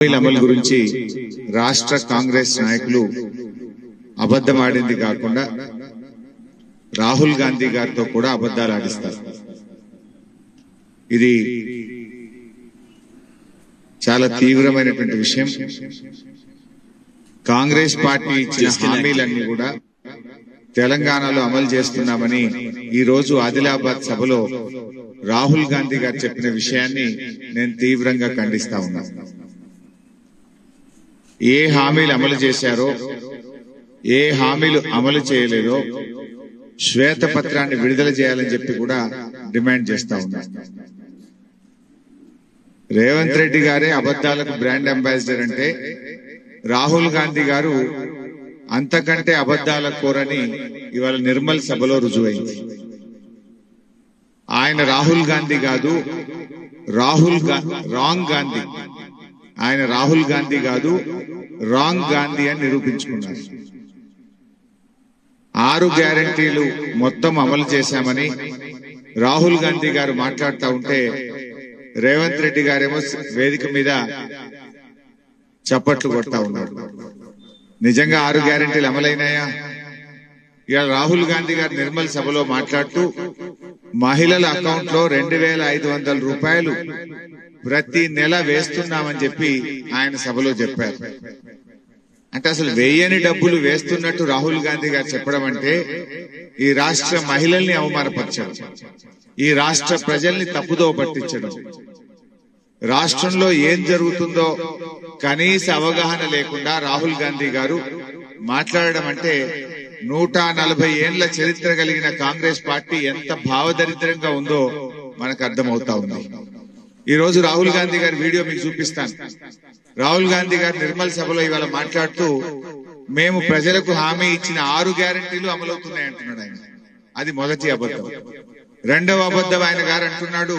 అమలు గురించి రాష్ట్ర కాంగ్రెస్ నాయకులు అబద్ధమాడింది కాకుండా రాహుల్ గాంధీ గారితో కూడా అబద్ధాలు ఆడిస్తారు. ఇది చాలా తీవ్రమైనటువంటి విషయం. కాంగ్రెస్ పార్టీ ఇచ్చిన హామీలన్నీ కూడా తెలంగాణలో అమలు చేస్తున్నామని ఈ రోజు ఆదిలాబాద్ సభలో రాహుల్ గాంధీ గారు చెప్పిన విషయాన్ని నేను తీవ్రంగా ఖండిస్తా ఉన్నాను. ఏ హామీలు అమలు చేశారో ఏ హామీలు అమలు చేయలేదో శ్వేతపత్రాన్ని విడుదల చేయాలని చెప్పి కూడా డిమాండ్ చేస్తా ఉన్నా. రేవంత్ రెడ్డి గారే అబద్ధాలకు బ్రాండ్ అంబాసిడర్ అంటే రాహుల్ గాంధీ గారు అంతకంటే అబద్ధాల కోరని ఇవాళ నిర్మల్ సభలో రుజువైంది. ఆయన రాహుల్ గాంధీ కాదు రాహుల్ రాంగ్ గాంధీ. ఆయన రాహుల్ గాంధీ కాదు రాంగ్ గాంధీ అని నిరూపించుకున్నారు. ఆరు గ్యారంటీలు మొత్తం అమలు చేశామని రాహుల్ గాంధీ గారు మాట్లాడుతూ ఉంటే రేవంత్ రెడ్డి గారేమో వేదిక మీద చప్పట్లు కొడతా ఉన్నారు. నిజంగా ఆరు గ్యారంటీలు అమలైనాయా? ఇవాళ రాహుల్ గాంధీ గారు నిర్మల్ సభలో మాట్లాడుతూ మహిళల అకౌంట్లో రెండు వేల ఐదు వందల రూపాయలు ప్రతి నెల వేస్తున్నామని చెప్పి ఆయన సభలో చెప్పారు. అంటే అసలు వేయని డబ్బులు వేస్తున్నట్టు రాహుల్ గాంధీ గారు చెప్పడం అంటే ఈ రాష్ట్ర మహిళల్ని అవమానపరచడం ఈ రాష్ట్ర ప్రజల్ని తప్పుదో పట్టించడం. రాష్ట్రంలో ఏం జరుగుతుందో కనీస అవగాహన లేకుండా రాహుల్ గాంధీ గారు మాట్లాడడం అంటే నూట నలభై ఏండ్ల చరిత్ర కలిగిన కాంగ్రెస్ పార్టీ ఎంత భావదరిద్రంగా ఉందో మనకు అర్థమవుతా ఉంది. ఈ రోజు రాహుల్ గాంధీ గారి వీడియో మీకు చూపిస్తాను. రాహుల్ గాంధీ గారు నిర్మల్ సభలో ఇవాళ మాట్లాడుతూ మేము ప్రజలకు హామీ ఇచ్చిన ఆరు గ్యారంటీలు అమలవుతున్నాయి అంటున్నాడు ఆయన. అది మొదటి అబద్ధం. రెండవ అబద్ధం ఆయన గారు అంటున్నాడు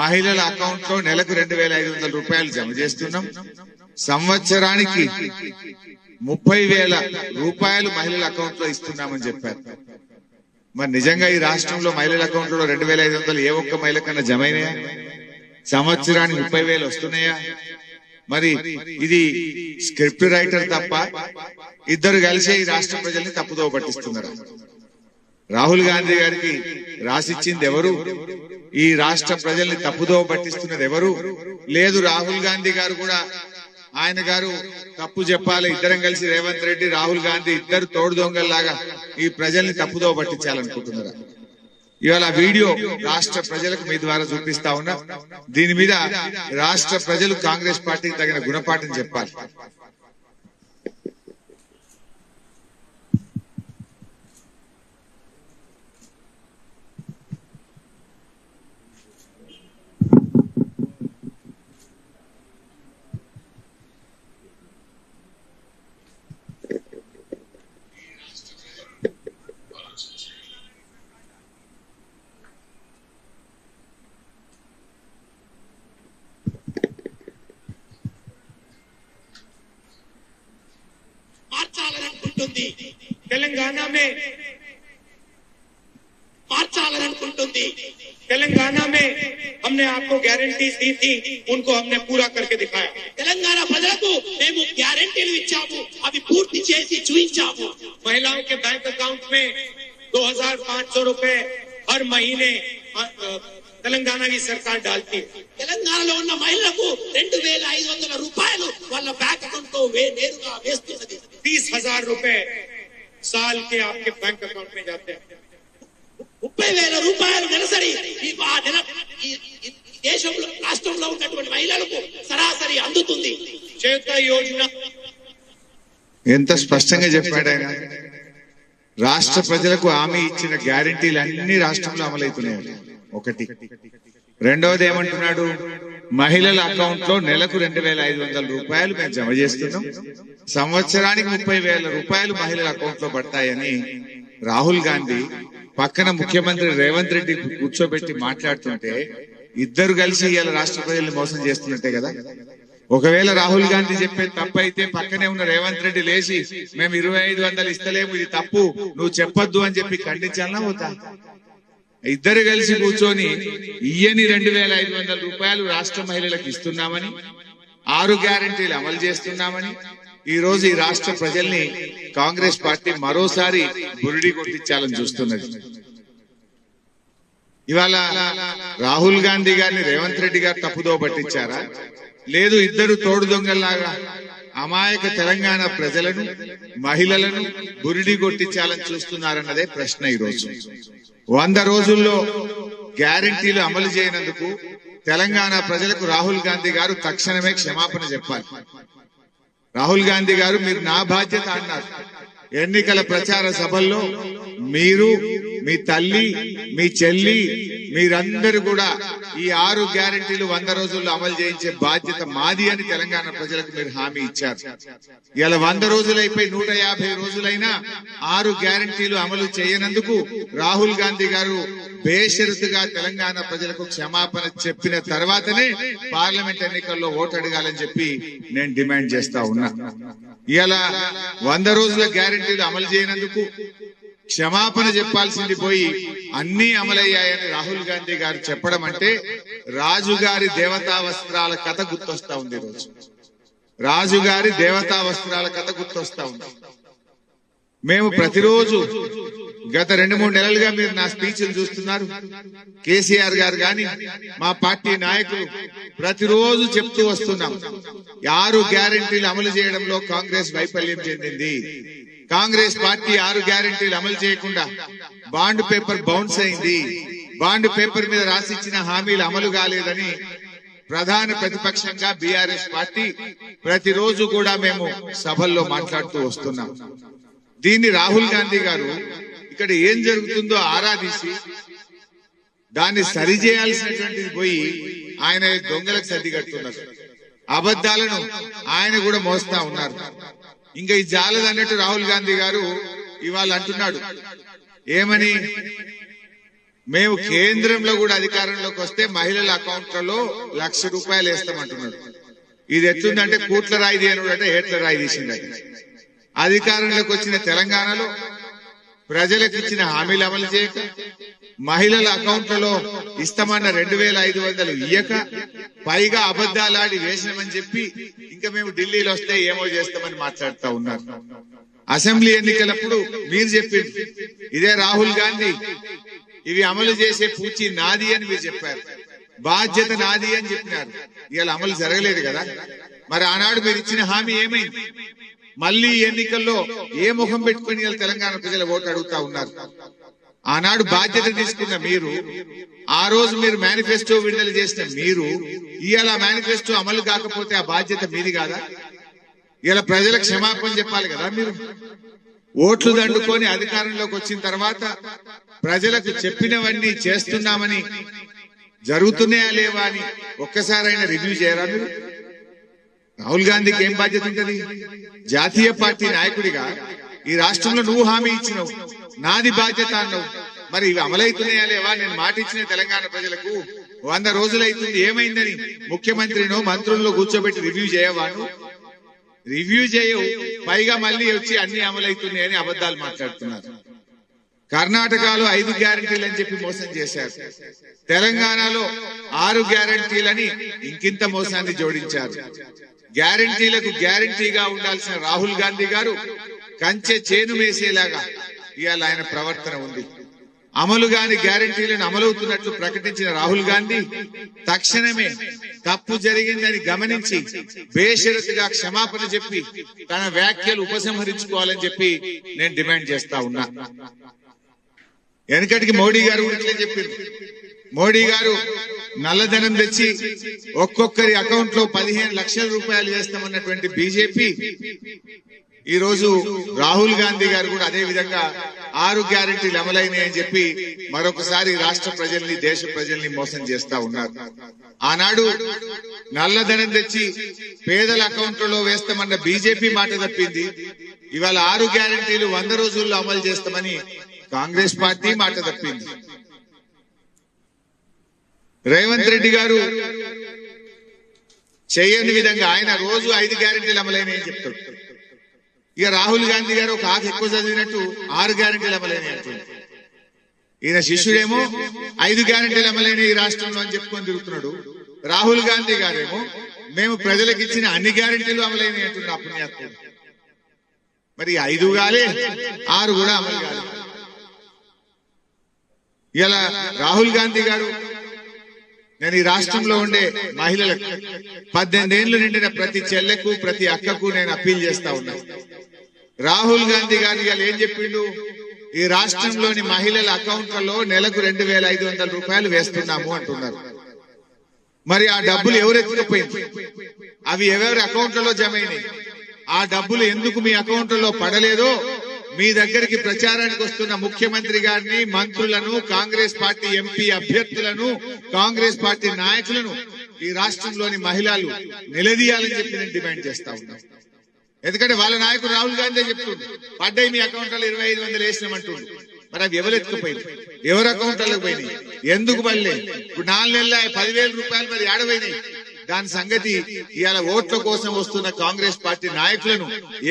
మహిళల అకౌంట్లో నెలకు రెండు వేల ఐదు వందల రూపాయలు జమ చేస్తున్నాం. సంవత్సరానికి ముప్పై వేల రూపాయలు మహిళల అకౌంట్లో ఇస్తున్నామని చెప్పారు. మరి నిజంగా ఈ రాష్ట్రంలో మహిళల అకౌంట్లో రెండు వేల ఐదు వందలు ఏ ఒక్క మహిళ కన్నా జమైనాయా? సంవత్సరానికి ముప్పై వేలు వస్తున్నాయా? మరి ఇది స్క్రిప్ట్ రైటర్ తప్ప ఇద్దరు కలిసే ఈ రాష్ట్ర ప్రజల్ని తప్పుదో పట్టిస్తున్నారు. రాహుల్ గాంధీ గారికి రాసిచ్చింది ఎవరు? ఈ రాష్ట్ర ప్రజల్ని తప్పుదో పట్టిస్తున్నది ఎవరు? లేదు రాహుల్ గాంధీ గారు కూడా ఆయన గారు తప్పు చెప్పాలి. ఇద్దరం కలిసి రేవంత్ రెడ్డి రాహుల్ గాంధీ ఇద్దరు తోడు దొంగల్లాగా ఈ ప్రజల్ని తప్పుదో పట్టించాలనుకుంటున్నారా? ఇవాళ వీడియో రాష్ట్ర ప్రజలకు మీ ద్వారా చూపిస్తా ఉన్నా. దీని మీద రాష్ట్ర ప్రజలు కాంగ్రెస్ పార్టీకి తగిన గుణపాఠం చెప్పాలి. మార్చాలనుకుంటుంది తెలంగాణ में మార్చాలనుకుంటుంది తెలంగాణ में हमने आपको गारंटी दी थी उनको हमने पूरा करके दिखाया తెలంగాణ ప్రజలకు మేము గ్యారెంటీలు ఇచ్చాము అవి పూర్తి చేసి చూపించాము महिलाओं के बैंक अकाउंट में 2500 रुपए हर महीने अ, अ, तेलंगाना की सरकार डालती है తెలంగాణలో ఉన్న మహిళలకు రెండు వేల ఐదు వందల రూపాయలు వాళ్ళ బ్యాంక్ అకౌంట్ లో వే నేరుగా వేస్తున్నది तीस हजार रुपए साल के आपके बैंक अकाउंट में जाते हैं ముప్పై వేల రూపాయలు నెలసరి ఈ ఆ నెల ఈ- ఈ దేశంలో రాష్ట్రంలో ఉన్నటువంటి మహిళలకు సరాసరి అందుతుంది चेता योजना ఎంత స్పష్టంగా చెప్పాడు ఆయన రాష్ట్ర ప్రజలకు హామీ ఇచ్చిన గ్యారంటీలు అన్ని రాష్ట్రంలో అమలవుతున్నాయి ఒకటి రెండవది ఏమంటున్నాడు మహిళల అకౌంట్లో నెలకు రెండు వేల ఐదు వందల రూపాయలు మేము జమ చేస్తున్నాం. సంవత్సరానికి ముప్పై వేల రూపాయలు మహిళల అకౌంట్లో పడతాయని రాహుల్ గాంధీ పక్కన ముఖ్యమంత్రి రేవంత్ రెడ్డి కూర్చోబెట్టి మాట్లాడుతుంటే ఇద్దరు కలిసి ఇవాళ రాష్ట్ర ప్రజల్ని మోసం చేస్తున్నట్టే కదా? ఒకవేళ రాహుల్ గాంధీ చెప్పేది తప్పు అయితే పక్కనే ఉన్న రేవంత్ రెడ్డి లేచి మేము ఇరవై ఐదు వందలు ఇస్తలేము ఇది తప్పు నువ్వు చెప్పొద్దు అని చెప్పి ఖండించాలన్నా పోతా ఇద్దరు కలిసి కూర్చొని ఇయ్యని రెండు వేల ఐదు వందల రూపాయలు రాష్ట్ర మహిళలకు ఇస్తున్నామని ఆరు గ్యారంటీలు అమలు చేస్తున్నామని ఈ రోజు ఈ రాష్ట్ర ప్రజల్ని కాంగ్రెస్ పార్టీ మరోసారి బురిడి కొట్టించాలని చూస్తున్నది. ఇవాళ రాహుల్ గాంధీ గారిని రేవంత్ రెడ్డి గారు తప్పుదో పట్టించారా? లేదు ఇద్దరు తోడు దొంగల్లాగా అమాయక తెలంగాణ ప్రజలను మహిళలను బురిడి కొట్టించాలని చూస్తున్నారన్నదే ప్రశ్న ఈరోజు. వంద రోజుల్లో గ్యారంటీలు అమలు చేయనందుకు తెలంగాణ ప్రజలకు రాహుల్ గాంధీ గారు తక్షణమే క్షమాపణ చెప్పాలి. రాహుల్ గాంధీ గారు మీరు నా బాధ్యత అన్నారు. ఎన్నికల ప్రచార సభల్లో మీరు మీ తల్లి మీ చెల్లి మీరందరూ కూడా ఈ ఆరు గ్యారెంటీలు వంద రోజుల్లో అమలు చేయించే బాధ్యత మాది అని తెలంగాణ ప్రజలకు మీరు హామీ ఇచ్చారు. ఇలా వంద రోజులైపోయి నూట యాభై రోజులైనా ఆరు గ్యారెంటీలు అమలు చేయనందుకు రాహుల్ గాంధీ గారు బేషరతుగా తెలంగాణ ప్రజలకు క్షమాపణ చెప్పిన తర్వాతనే పార్లమెంట్ ఎన్నికల్లో ఓటు అడగాలని చెప్పి నేను డిమాండ్ చేస్తా ఉన్నా. ఇలా వంద రోజుల గ్యారెంటీలు అమలు చేయనందుకు క్షమాపణ చెప్పాల్సింది పోయి అన్ని అమలయ్యాయని రాహుల్ గాంధీ గారు చెప్పడం అంటే రాజుగారి దేవతా వస్త్రాల కథ గుర్తొస్తా ఉంది ఈరోజు. రాజుగారి దేవతా వస్త్రాల కథ గుర్తొస్తా ఉంది. మేము ప్రతిరోజు గత రెండు మూడు నెలలుగా మీరు నా స్పీచ్లు చూస్తున్నారు. కేసీఆర్ గారు గాని మా పార్టీ నాయకులు ప్రతిరోజు చెప్తూ వస్తున్నాం. ఆరు గ్యారెంటీలు అమలు చేయడంలో కాంగ్రెస్ వైఫల్యం చెందింది. కాంగ్రెస్ పార్టీ ఆరు గ్యారెంటీలు అమలు చేయకుండా బాండ్ పేపర్ బౌన్స్ అయింది. బాండ్ పేపర్ మీద రాసిచ్చిన హామీలు అమలు కాలేదని ప్రధాన ప్రతిపక్షంగా బీఆర్ఎస్ పార్టీ ప్రతిరోజు కూడా మేము సభల్లో మాట్లాడుతూ వస్తున్నాం. దీన్ని రాహుల్ గాంధీ గారు ఇక్కడ ఏం జరుగుతుందో ఆరాధించి దాన్ని సరిచేయాల్సినటువంటిది పోయి ఆయన దొంగలకు సర్ది కడుతున్నారు. అబద్ధాలను ఆయన కూడా మోస్తా ఉన్నారు. ఇంకా ఈ జాలేదు అన్నట్టు రాహుల్ గాంధీ గారు ఇవాళ అంటున్నాడు. ఏమని? మేము కేంద్రంలో కూడా అధికారంలోకి వస్తే మహిళల అకౌంట్లలో లక్ష రూపాయలు వేస్తామంటున్నాడు. ఇది ఎట్లుందంటే కూట్ల రాయి తీయనుడంటే ఏట్ల రాయి తీసిండట అధికారంలోకి వచ్చిన తెలంగాణలో ప్రజలకు ఇచ్చిన హామీలు అమలు చేయక మహిళల అకౌంట్లలో ఇస్తామన్న రెండు వేల ఐదు వందలు ఇయ్యక పైగా అబద్దాలాడి వేసినామని చెప్పి ఇంకా మేము ఢిల్లీలో వస్తే ఏమో చేస్తామని మాట్లాడుతా ఉన్నారు. అసెంబ్లీ ఎన్నికలప్పుడు మీరు చెప్పింది ఇదే రాహుల్ గాంధీ. ఇవి అమలు చేసే పూచి నాది అని మీరు చెప్పారు. బాధ్యత నాది అని చెప్పినారు. ఇవాళ అమలు జరగలేదు కదా. మరి ఆనాడు మీరు ఇచ్చిన హామీ ఏమైంది? మళ్ళీ ఎన్నికల్లో ఏ ముఖం పెట్టుకుని తెలంగాణ ప్రజలు ఓటు అడుగుతా ఉన్నారు? ఆనాడు బాధ్యత తీసుకున్న మీరు ఆ రోజు మీరు మేనిఫెస్టో విడుదల చేసిన మీరు ఇవాళ మేనిఫెస్టో అమలు కాకపోతే ఆ బాధ్యత మీది కాదా? ఇలా ప్రజలకు క్షమాపణ చెప్పాలి కదా మీరు? ఓట్లు దండుకొని అధికారంలోకి వచ్చిన తర్వాత ప్రజలకు చెప్పినవన్నీ చేస్తున్నామని జరుగుతున్నాయా లేవా అని ఒక్కసారైనా రివ్యూ చేయరా మీరు? రాహుల్ గాంధీకి ఏం బాధ్యత ఉంటుంది? జాతీయ పార్టీ నాయకుడిగా ఈ రాష్ట్రంలో నువ్వు హామీ ఇచ్చినావు నాది బాధ్యత అన్నావు. మరి ఇవి అమలైతున్నాయా లేవా? నేను మాట ఇచ్చిన తెలంగాణ ప్రజలకు వంద రోజులైతుంది ఏమైందని ముఖ్యమంత్రినో మంత్రుల్లో కూర్చోబెట్టి రివ్యూ చేయవాను రివ్యూ చేయవు పైగా మళ్ళీ వచ్చి అన్ని అమలవుతున్నాయని అబద్ధాలు మాట్లాడుతున్నారు. కర్ణాటకలో ఐదు గ్యారంటీలు అని చెప్పి మోసం చేశారు. తెలంగాణలో ఆరు గ్యారంటీలని ఇంకింత మోసాన్ని జోడించారు. గ్యారంటీలకు గ్యారంటీగా ఉండాల్సిన రాహుల్ గాంధీ గారు కంచె చేను వేసేలాగా ఇవాళ ఆయన ప్రవర్తన ఉంది. అమలు గాని గ్యారంటీలను అమలవుతున్నట్లు ప్రకటించిన రాహుల్ గాంధీ తక్షణమే తప్పు జరిగిందని గమనించి బేషరతుగా క్షమాపణ చెప్పి తన వ్యాఖ్యలు ఉపసంహరించుకోవాలని చెప్పి నేను డిమాండ్ చేస్తా ఉన్నా. వెనకటికి మోడీ గారు కూడా చెప్పింది. మోడీ గారు నల్లధనం తెచ్చి ఒక్కొక్కరి అకౌంట్లో పదిహేను లక్షల రూపాయలు వేస్తామన్నటువంటి బీజేపీ. ఈ రోజు రాహుల్ గాంధీ గారు కూడా అదే విధంగా ఆరు గ్యారెంటీలు అమలైనాయని చెప్పి మరొకసారి రాష్ట్ర ప్రజల్ని దేశ ప్రజల్ని మోసం చేస్తా ఉన్నారు. ఆనాడు నల్లధనం తెచ్చి పేదల అకౌంట్లలో వేస్తామన్న బీజేపీ మాట తప్పింది. ఇవాళ ఆరు గ్యారెంటీలు వంద రోజుల్లో అమలు చేస్తామని కాంగ్రెస్ పార్టీ మాట తప్పింది. రేవంత్ రెడ్డి గారు చేయని విధంగా ఆయన రోజు ఐదు గ్యారెంటీలు అమలైనాయని చెప్తాడు. ఇక రాహుల్ గాంధీ గారు ఒక ఆకు ఎక్కువ చదివినట్టు ఆరు గ్యారెంటీలు అమలైనాయి అంటుంది ఈయన శిష్యుడేమో ఐదు గ్యారెంటీలు అమలైన ఈ రాష్ట్రంలో అని చెప్పుకొని తిరుగుతున్నాడు. రాహుల్ గాంధీ గారేమో మేము ప్రజలకు ఇచ్చిన అన్ని గ్యారెంటీలు అమలైనవి అంటున్నా పుణ్యాత్ముడు. మరి ఐదు కాలే ఆరు కూడా అమలు కాదు ఇలా రాహుల్ గాంధీ గారు నేను ఈ రాష్ట్రంలో ఉండే మహిళలకు పద్దెనిమిదేళ్ళు నిండిన ప్రతి చెల్లెకు ప్రతి అక్కకు నేను అప్పీల్ చేస్తా ఉన్నా. రాహుల్ గాంధీ గారు ఏం చెప్పిండు? ఈ రాష్ట్రంలోని మహిళల అకౌంట్లలో నెలకు రెండు వేల ఐదు వందల రూపాయలు వేస్తున్నాము అంటున్నారు. మరి ఆ డబ్బులు ఎవరు ఎత్తుకుపోయింది? అవి ఎవరి అకౌంట్లలో జమ అయినాయి? ఆ డబ్బులు ఎందుకు మీ అకౌంట్లలో పడలేదో మీ దగ్గరికి ప్రచారానికి వస్తున్న ముఖ్యమంత్రి గారిని మంత్రులను కాంగ్రెస్ పార్టీ ఎంపీ అభ్యర్థులను కాంగ్రెస్ పార్టీ నాయకులను ఈ రాష్ట్రంలోని మహిళలు నిలదీయాలని చెప్పి నేను డిమాండ్ చేస్తా ఉన్నాను ఎందుకంటే వాళ్ళ నాయకుడు రాహుల్ గాంధీ చెప్తుండు పడ్డాయి మీ అకౌంట్లో ఇరవై ఐదు వందలు వేసినామంటుండు. మరి అవి ఎవరు ఎత్తుకుపోయింది ఎవరి అకౌంట్లకు పోయినాయి? ఎందుకు పడలేదు ఇప్పుడు నాలుగు నెలల పదివేల రూపాయలు మరి ఆడపోయినాయి దాని సంగతి ఇవాళ ఓట్ల కోసం వస్తున్న కాంగ్రెస్ పార్టీ నాయకులను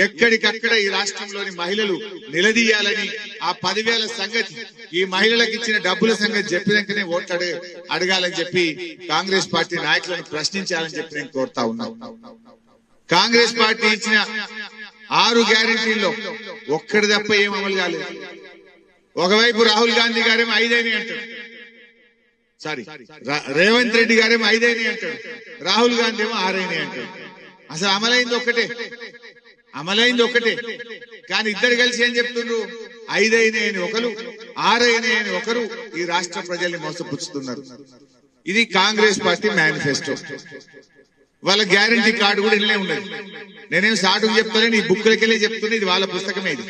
ఎక్కడికక్కడ ఈ రాష్ట్రంలోని మహిళలు నిలదీయాలని ఆ పదివేల సంగతి ఈ మహిళలకు ఇచ్చిన డబ్బుల సంగతి చెప్పినాకనే ఓట్లు అడగాలని చెప్పి కాంగ్రెస్ పార్టీ నాయకులను ప్రశ్నించాలని చెప్పి నేను కోరుతా ఉన్నాను కాంగ్రెస్ పార్టీ ఇచ్చిన ఆరు గ్యారంటీల్లో ఒక్కడి తప్ప ఏం అమలు కాలేదు. ఒకవైపు రాహుల్ గాంధీ గారేమో ఐదేమి అంటారు. సారీ రేవంత్ రెడ్డి గారేమో ఐదేని అంటాడు. రాహుల్ గాంధీ ఏమో ఆరైని అంటాడు. అసలు అమలైంది ఒక్కటే. అమలైంది ఒక్కటే. కానీ ఇద్దరు కలిసి ఏం చెప్తుండ్రు? ఐదైన అని ఒకరు ఆరైన అని ఒకరు ఈ రాష్ట్ర ప్రజల్ని మోసపుచ్చుతున్నారు. ఇది కాంగ్రెస్ పార్టీ మేనిఫెస్టో. వాళ్ళ గ్యారంటీ కార్డు కూడా ఇల్లే ఉన్నది నేనేం సాటుకు చెప్తానని ఈ బుక్లకెళ్ళి చెప్తున్నా ఇది వాళ్ళ పుస్తకమే ఇది.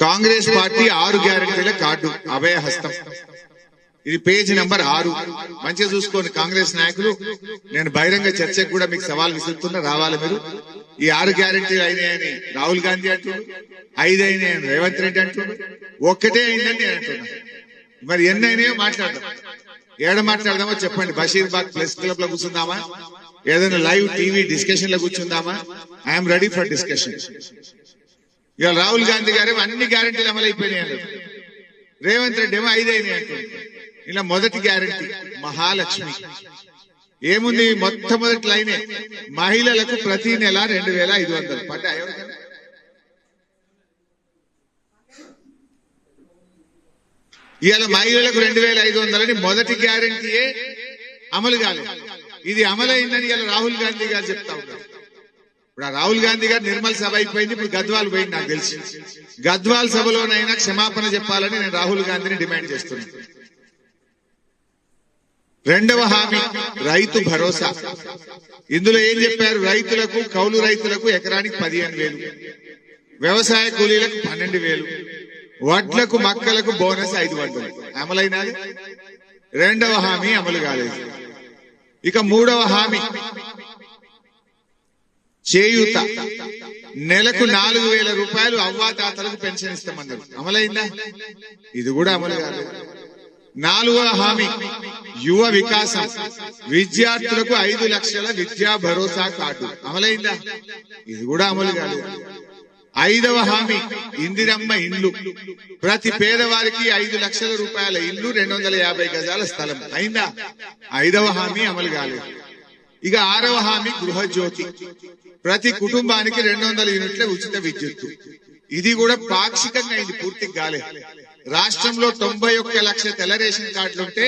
కాంగ్రెస్ పార్టీ ఆరు గ్యారంటీల కార్డు అభయ హస్తం. ఇది పేజ్ నెంబర్ ఆరు. మంచిగా చూసుకోండి కాంగ్రెస్ నాయకులు. నేను బహిరంగ చర్చకు కూడా మీకు సవాల్ విసురుతున్నా రావాలి మీరు. ఈ ఆరు గ్యారంటీలు అయినాయని రాహుల్ గాంధీ అంటున్నాడు ఐదు అయినాయని రేవంత్ రెడ్డి అంటున్నాడు ఒక్కటే అయిందని నేను అంటున్నా. మరి ఎన్ని అయినాయో మాట్లాడదాం. ఏడ మాట్లాడదామో చెప్పండి. బషీర్బాగ్ ప్రెస్ క్లబ్లో కూర్చుందామా? ఏదైనా లైవ్ టీవీ డిస్కషన్లో కూర్చుందామా ఐఎమ్ రెడీ ఫర్ డిస్కషన్. ఇక రాహుల్ గాంధీ గారేమో అన్ని గ్యారంటీలు అమలైపోయినాయి రేవంత్ రెడ్డి ఏమో ఐదైనాయి ఇలా మొదటి గ్యారంటీ మహాలక్ష్మి. ఏముంది మొట్టమొదటి లైనే? మహిళలకు ప్రతి నెల రెండు వేల ఐదు వందలు పడ్డాయి. ఇవాళ మహిళలకు రెండు వేల ఐదు వందలని మొదటి గ్యారంటీయే అమలు కాలేదు. ఇది అమలైందని ఇవాళ రాహుల్ గాంధీ గారు చెప్తా ఉన్నారు. ఇప్పుడు ఆ రాహుల్ గాంధీ గారు నిర్మల్ సభ అయిపోయింది ఇప్పుడు గద్వాల్ పోయింది నాకు తెలిసి. గద్వాల్ సభలోనైనా క్షమాపణ చెప్పాలని నేను రాహుల్ గాంధీని డిమాండ్ చేస్తున్నాను రెండవ హామీ రైతు భరోసా. ఇందులో ఏం చెప్పారు? రైతులకు కౌలు రైతులకు ఎకరానికి పదిహేను వేలు. వ్యవసాయ కూలీలకు పన్నెండు వేలు. వడ్లకు మక్కలకు బోనస్ ఐదు వందలు అమలైనది? రెండవ హామీ అమలు కాలేదు. ఇక మూడవ హామీ చేయూత నెలకు నాలుగు వేల రూపాయలు అవ్వాతాతలకు పెన్షన్ ఇస్తామన్నారు. అమలైందా? ఇది కూడా అమలు కాలేదు. నాలుగవ హామీ యువ వికాసం. విద్యార్థులకు ఐదు లక్షల విద్యా భరోసా కార్డు. అమలైందా? ఇది కూడా అమలు కాలేదు. ఐదవ హామీ ఇందిరమ్మ ఇండ్లు ప్రతి పేదవారికి ఐదు లక్షల రూపాయల ఇల్లు రెండు వందల యాభై గజాల స్థలం. అయిందా? ఐదవ హామీ అమలు కాలేదు. ఇక ఆరవ హామీ గృహజ్యోతి. ప్రతి కుటుంబానికి రెండు వందల యూనిట్ల ఉచిత విద్యుత్తు. ఇది కూడా పాక్షికంగా అయింది పూర్తి కాలే. రాష్ట్రంలో తొంభై ఒక్క లక్షల తెల్ల రేషన్ కార్డులు ఉంటే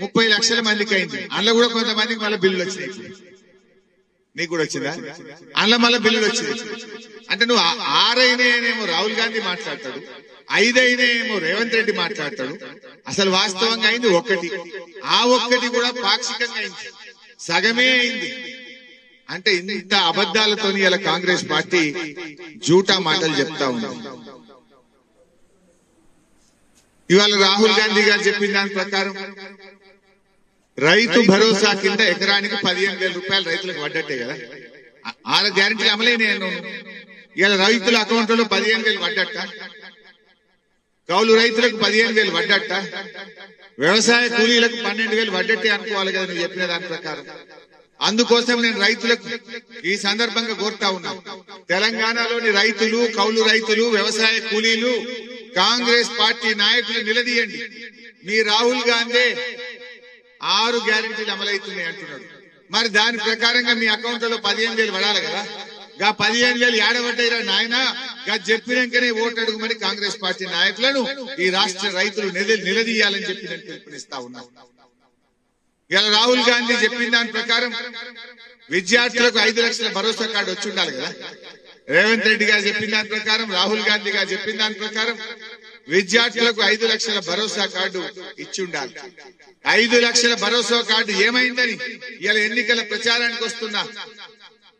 ముప్పై లక్షల మందికి అయింది. అందులో కూడా కొంతమందికి మళ్ళీ బిల్లులు వచ్చినాయి. నీకు కూడా వచ్చిందా? అందులో మళ్ళీ బిల్లులు వచ్చింది అంటే నువ్వు ఆరైనేమో రాహుల్ గాంధీ మాట్లాడతాడు ఐదైనేమో రేవంత్ రెడ్డి మాట్లాడతాడు. అసలు వాస్తవంగా అయింది ఒక్కటి. ఆ ఒక్కటి కూడా పాక్షికంగా అయింది. సగమే అయింది. అంటే ఇంత అబద్ధాలతో ఇలా కాంగ్రెస్ పార్టీ జూటా మాటలు చెప్తా ఉంది. ఇవాళ రాహుల్ గాంధీ గారు చెప్పిన దాని ప్రకారం రైతు భరోసా కింద ఎకరానికి పదిహేను వేల రూపాయలు రైతులకు పడ్డట్టే కదా? ఆ- ఆరు గ్యారెంటీలు అమలైన ఇవాళ రైతుల అకౌంట్లో పదిహేను వేలు పడ్డట్ట కౌలు రైతులకు పదిహేను వేలు పడ్డట్ట వ్యవసాయ కూలీలకు పన్నెండు వేలు పడ్డట్టే అనుకోవాలి కదా నువ్వు చెప్పిన దాని ప్రకారం. అందుకోసం నేను రైతులకు ఈ సందర్భంగా కోరుతా ఉన్నా. తెలంగాణలోని రైతులు కౌలు రైతులు వ్యవసాయ కూలీలు కాంగ్రెస్ పార్టీ నాయకులు నిలదీయండి. మీ రాహుల్ గాంధీ ఆరు గ్యారెంటీలు అమలవుతున్నాయి అంటున్నాడు. మరి దాని ప్రకారంగా మీ అకౌంట్లలో పదిహేను వేలు పడాలి కదా? గా పదిహేను వేలు ఏడబడ్డాయిరా నాయన. గా చెప్పినాకనే ఓటు అడుగుమని కాంగ్రెస్ పార్టీ నాయకులను ఈ రాష్ట్ర రైతులు నిలదీయాలని చెప్పి నేను పిలుపునిస్తా ఉన్నాను ఇలా రాహుల్ గాంధీ చెప్పిన దాని ప్రకారం విద్యార్థులకు ఐదు లక్షల భరోసా కార్డు వచ్చి ఉండాలి కదా. రేవంత్ రెడ్డి గారు చెప్పిన దాని ప్రకారం రాహుల్ గాంధీ గారు చెప్పిన దాని ప్రకారం విద్యార్థులకు ఐదు లక్షల భరోసా కార్డు ఇచ్చి ఉండాలి. ఐదు లక్షల భరోసా కార్డు ఏమైందని? ఇలా ఎన్నికల ప్రచారానికి వస్తున్నా.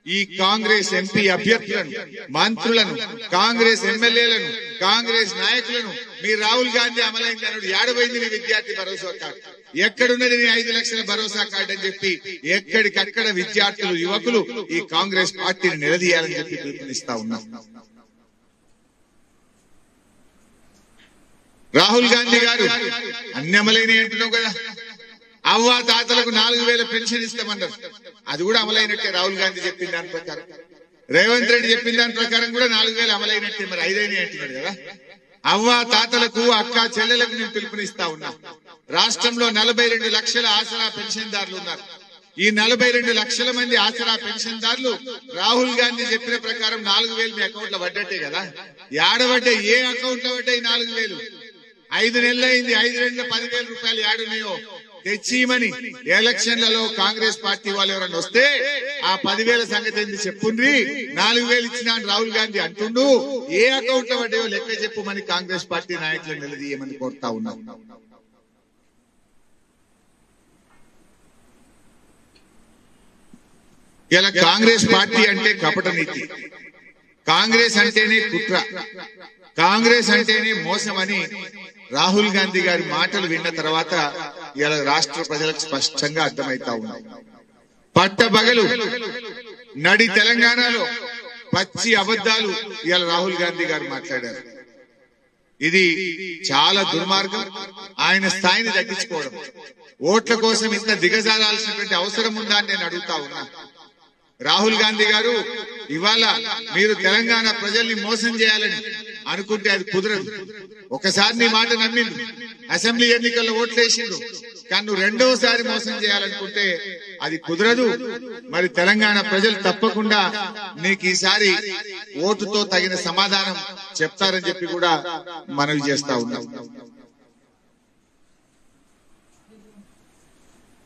ఈ కాంగ్రెస్ ఎంపీ అభ్యర్థులను మంత్రులను కాంగ్రెస్ ఎమ్మెల్యేలను కాంగ్రెస్ నాయకులను మీ రాహుల్ గాంధీ అమలైంది అన్నాడు ఏడబోయింది నీ విద్యార్థి భరోసా కార్డు. ఎక్కడున్నది నీ ఐదు లక్షల భరోసా కార్డు అని చెప్పి ఎక్కడికక్కడ విద్యార్థులు యువకులు ఈ కాంగ్రెస్ పార్టీని నిలదీయాలని చెప్పి పిలుపునిస్తా ఉన్నాం. రాహుల్ గాంధీ గారు అన్ని అమలైన అంటున్నావు కదా. అవ్వ తాతలకు నాలుగు వేల పెన్షన్ ఇస్తామన్నారు. అది కూడా అమలైనట్టే. రాహుల్ గాంధీ చెప్పిన దాని ప్రకారం. రేవంత్ రెడ్డి చెప్పిన దాని ప్రకారం కూడా నాలుగు వేలు అమలైనట్టే. మరి ఐదైనా అంటున్నాడు కదా. అవ్వ తాతలకు అక్క చెల్లెలకు నేను పిలుపునిస్తా ఉన్నా. రాష్ట్రంలో నలభై రెండు లక్షల ఆసరా పెన్షన్దారులు ఉన్నారు. ఈ నలభై రెండు లక్షల మంది ఆసరా పెన్షన్దారులు రాహుల్ గాంధీ చెప్పిన ప్రకారం నాలుగు వేలు మీ అకౌంట్లో పడ్డట్టే కదా. ఏడబడ్డే ఏ అకౌంట్లో పడ్డాయి నాలుగు వేలు? ఐదు నెలలు అయింది ఐదు నెలల పదివేల రూపాయలు ఏడున్నాయో తెచ్చిమని ఎలక్షన్లలో కాంగ్రెస్ పార్టీ వాళ్ళు ఎవరైనా వస్తే ఆ పదివేల సంగతి ఏంది చెప్పుండ్రి? నాలుగు వేలు ఇచ్చినా రాహుల్ గాంధీ అంటుండు. ఏ అకౌంట్లో పడ్డాయో లెక్క చెప్పుమని కాంగ్రెస్ పార్టీ నాయకులు నిలదీయమని కోరుతా ఉన్నాం. ఇలా కాంగ్రెస్ పార్టీ అంటే కపట నీతి. కాంగ్రెస్ అంటేనే కుట్ర. కాంగ్రెస్ అంటేనే మోసం అని రాహుల్ గాంధీ గారి మాటలు విన్న తర్వాత ఇలా రాష్ట్ర ప్రజలకు స్పష్టంగా అర్థమైతా ఉంది. పట్టబగలు నడి తెలంగాణలో పచ్చి అబద్ధాలు ఇలా రాహుల్ గాంధీ గారు మాట్లాడారు. ఇది చాలా దుర్మార్గం. ఆయన స్థాయిని తగ్గించుకోవడం. ఓట్ల కోసం ఇంత దిగజారాల్సినటువంటి అవసరం ఉందా అని నేను అడుగుతా ఉన్నా. రాహుల్ గాంధీ గారు ఇవాళ మీరు తెలంగాణ ప్రజల్ని మోసం చేయాలని అనుకుంటే అది కుదరదు. ఒకసారి నీ మాట నమ్మిండు. అసెంబ్లీ ఎన్నికల్లో ఓట్లేసిండు కానీ నువ్వు రెండవసారి మోసం చేయాలనుకుంటే అది కుదరదు. మరి తెలంగాణ ప్రజలు తప్పకుండా నీకు ఈసారి ఓటుతో తగిన సమాధానం చెప్తారని చెప్పి కూడా మనవి చేస్తా ఉన్నాం.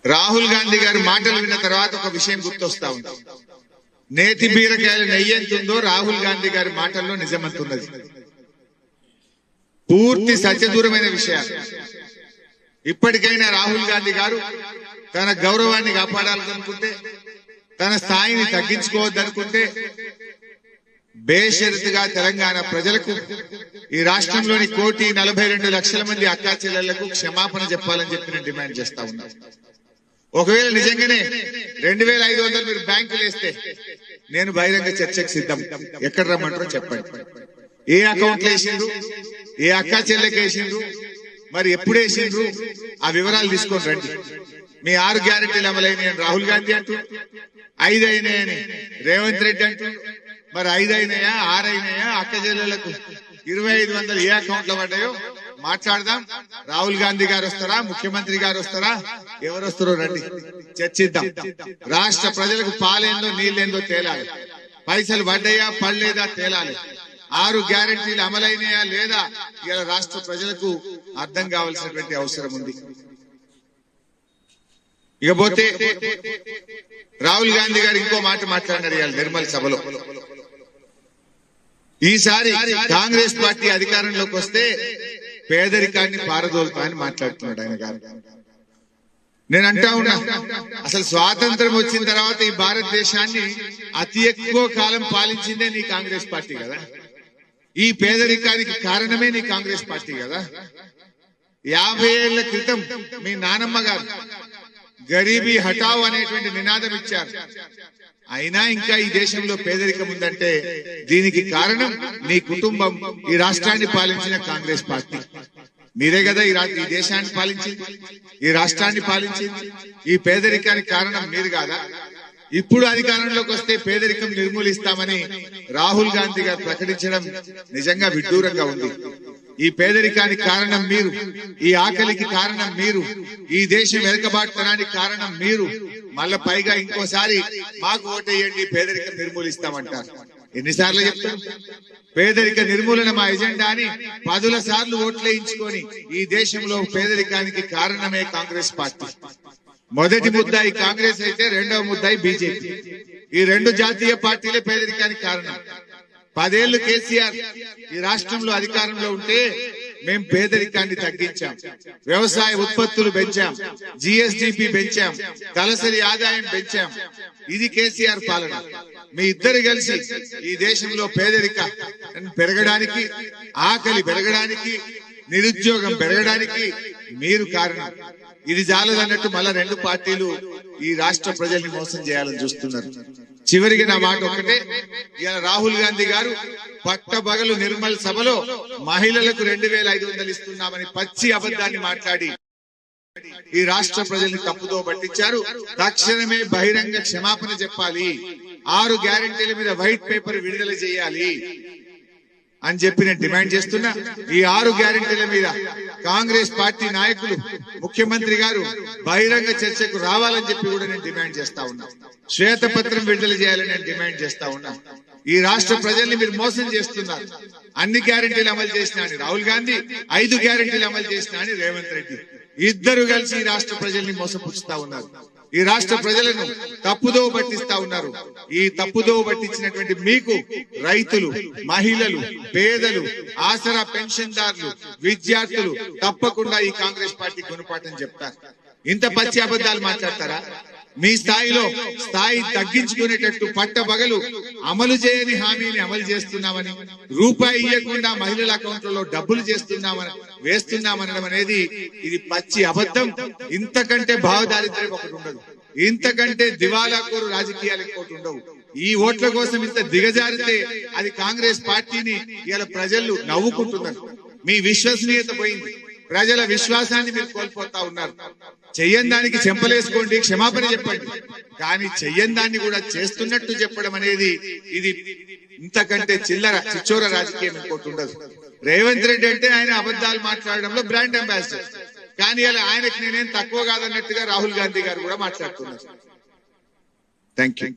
రాహుల్ గాంధీ గారి మాటలు విన్న తర్వాత ఒక విషయం గుర్తొస్తా ఉంది. నేతి బీరకాయలు నెయ్యి ఎంతుందో రాహుల్ గాంధీ గారి మాటల్లో నిజమంతున్నది. పూర్తి సత్యదూరమైన విషయాలు. ఇప్పటికైనా రాహుల్ గాంధీ గారు తన గౌరవాన్ని కాపాడాలనుకుంటే తన స్థాయిని తగ్గించుకోవద్దనుకుంటే బేషరతుగా తెలంగాణ ప్రజలకు ఈ రాష్ట్రంలోని కోటి నలభై రెండు లక్షల మంది అక్కా చెల్లెళ్ళకు క్షమాపణ చెప్పాలని చెప్పి నేను డిమాండ్ చేస్తా ఉన్నాను ఒకవేళ నిజంగానే రెండు వేల ఐదు వందలు మీరు బ్యాంకులు వేస్తే నేను బహిరంగ చర్చకు సిద్ధం. ఎక్కడ రమ్మంటారో చెప్పండి. ఏ అకౌంట్ వేసిండ్రు? ఏ అక్క చెల్లెకి వేసిండ్రు? మరి ఎప్పుడు వేసిండ్రు? ఆ వివరాలు తీసుకొని రండి. మీ ఆరు గ్యారెంటీలు అమలైన రాహుల్ గాంధీ అంటూ ఐదు అయినాయని రేవంత్ రెడ్డి అంటూ మరి ఐదు అయినాయా ఆరు అయినాయా? అక్క చెల్లెలకు ఇరవై ఐదు వందలు ఏ అకౌంట్లో పడ్డాయో మాట్లాడదాం. రాహుల్ గాంధీ గారు వస్తారా? ముఖ్యమంత్రి గారు వస్తారా? ఎవరు వస్తారో రండి. చర్చిద్దాం. రాష్ట్ర ప్రజలకు పాలేందో నీళ్ళేందో తేలాలి. పైసలు పడ్డాయా పడలేదా తేలాలి. ఆరు గ్యారెంటీలు అమలైనయా లేదా? ఇలా రాష్ట్ర ప్రజలకు అర్థం కావాల్సినటువంటి అవసరం ఉంది. ఇకపోతే రాహుల్ గాంధీ గారు ఇంకో మాట మాట్లాడినారు ఇవాళ నిర్మల్ సభలో. ఈసారి కాంగ్రెస్ పార్టీ అధికారంలోకి వస్తే పేదరికాన్ని పారదోలుతా అని మాట్లాడుతున్నాడు ఆయన గారు. నేను అంటా ఉన్నా అసలు స్వాతంత్రం వచ్చిన తర్వాత ఈ భారతదేశాన్ని అతి ఎక్కువ కాలం పాలించిందే నీ కాంగ్రెస్ పార్టీ కదా. ఈ పేదరికానికి కారణమే నీ కాంగ్రెస్ పార్టీ కదా. యాభై ఏళ్ళ క్రితం మీ నానమ్మ గారు గరీబీ హటావ్ అనేటువంటి నినాదం ఇచ్చారు. అయినా ఇంకా ఈ దేశంలో పేదరికం ఉందంటే దీనికి కారణం నీ కుటుంబం ఈ రాష్ట్రాన్ని పాలించిన కాంగ్రెస్ పార్టీ. మీరే కదా ఈ ఈ దేశాన్ని పాలించింది ఈ రాష్ట్రాన్ని పాలించింది ఈ పేదరికానికి కారణం మీరు కాదా? ఇప్పుడు అధికారంలోకి వస్తే పేదరికం నిర్మూలిస్తామని రాహుల్ గాంధీ గారు ప్రకటించడం నిజంగా విడ్డూరంగా ఉంది. ఈ పేదరికానికి కారణం మీరు ఈ ఆకలికి కారణం మీరు ఈ దేశం వెనుకబాటుతనానికి కారణం మీరు మళ్ళీ పైగా ఇంకోసారి మాకు ఓటేయండి పేదరికం నిర్మూలిస్తామంటారు ఎన్నిసార్లు చెప్తారు పేదరిక నిర్మూలన మా ఎజెండా అని పదుల సార్లు ఓట్లేయించుకొని ఈ దేశంలో పేదరికానికి కారణమే కాంగ్రెస్ పార్టీ. మొదటి ముద్దాయి కాంగ్రెస్ అయితే రెండవ ముద్దాయి బీజేపీ. ఈ రెండు జాతీయ పార్టీలే పేదరికానికి కారణం. పదేళ్ళు కేసీఆర్ ఈ రాష్ట్రంలో అధికారంలో ఉంటే మేం పేదరికాన్ని తగ్గించాం. వ్యవసాయ ఉత్పత్తులు పెంచాం. జిఎస్డిపి పెంచాం. తలసరి ఆదాయం పెంచాం. ఇది కేసీఆర్ పాలన. మీ ఇద్దరు కలిసి ఈ దేశంలో పేదరిక పెరగడానికి ఆకలి పెరగడానికి నిరుద్యోగం పెరగడానికి మీరు కారణం. ఇది జాలదన్నట్టు మళ్ళా రెండు పార్టీలు ఈ రాష్ట్ర ప్రజల్ని మోసం చేయాలని చూస్తున్నారు. చివరికి నా మాట ఒక్కటే. ఇలా రాహుల్ గాంధీ గారు పట్టబగలు నిర్మల్ సభలో మహిళలకు రెండు వేల ఐదు వందలు ఇస్తున్నామని పచ్చి అబద్ధాన్ని మాట్లాడి ఈ రాష్ట్ర ప్రజల్ని తప్పుదో పట్టించారు. తక్షణమే బహిరంగ క్షమాపణ చెప్పాలి. ఆరు గ్యారెంటీల మీద వైట్ పేపర్ విడుదల చేయాలి అని చెప్పి నేను డిమాండ్ చేస్తున్నా. ఈ ఆరు గ్యారెంటీల మీద కాంగ్రెస్ పార్టీ నాయకులు ముఖ్యమంత్రి గారు బహిరంగ చర్చకు రావాలని చెప్పి కూడా నేను డిమాండ్ చేస్తా ఉన్నా. శ్వేతపత్రం విడుదల చేయాలని నేను డిమాండ్ చేస్తా ఉన్నా. ఈ రాష్ట్ర ప్రజల్ని మీరు మోసం చేస్తున్నారు. అన్ని గ్యారెంటీలు అమలు చేసినాని రాహుల్ గాంధీ ఐదు గ్యారెంటీలు అమలు చేసినాని రేవంత్ రెడ్డి. ఇద్దరు కలిసి ఈ రాష్ట్ర ప్రజల్ని మోసపుచ్చుతా ఉన్నారు. ఈ రాష్ట్ర ప్రజలను తప్పుదో పట్టిస్తా ఉన్నారు. ఈ తప్పుదో పట్టించినటువంటి మీకు రైతులు మహిళలు పేదలు ఆసరా పెన్షన్దారులు విద్యార్థులు తప్పకుండా ఈ కాంగ్రెస్ పార్టీ గుణపాఠం చెప్తారు. ఇంత పచ్చి అబద్ధాలు మాట్లాడతారా? మీ స్థాయిలో స్థాయి తగ్గించుకునేటట్టు పట్టబగలు అమలు చేయని హామీని అమలు చేస్తున్నామని రూపాయి ఇవ్వకుండా మహిళల అకౌంట్లలో డబ్బులు చేస్తున్నామని వేస్తున్నామనడం అనేది ఇది పచ్చి అబద్ధం. ఇంతకంటే భావదారిద్ర్యం ఒకటి ఉండదు. ఇంతకంటే దివాలాకోరు రాజకీయాలు ఇంకోటి ఉండవు. ఈ ఓట్ల కోసం ఇంత దిగజారితే అది కాంగ్రెస్ పార్టీని ఇలా ప్రజలు నవ్వుకుంటున్నారు. మీ విశ్వసనీయత పోయింది. ప్రజల విశ్వాసాన్ని మీరు కోల్పోతా ఉన్నారు. చెయ్యని దానికి చెంపలేసుకోండి క్షమాపణ చెప్పండి. కానీ చెయ్యని దాన్ని కూడా చేస్తున్నట్టు చెప్పడం అనేది ఇది ఇంతకంటే చిల్లర చిచ్చోర రాజకీయం ఇంకోటి ఉండదు. రేవంత్ రెడ్డి అంటే ఆయన అబద్ధాలు మాట్లాడడంలో బ్రాండ్ అంబాసిడర్. కానీ అలా ఆయనకి నేనేం తక్కువ కాదన్నట్టుగా రాహుల్ గాంధీ గారు కూడా మాట్లాడుతున్నారు. Thank you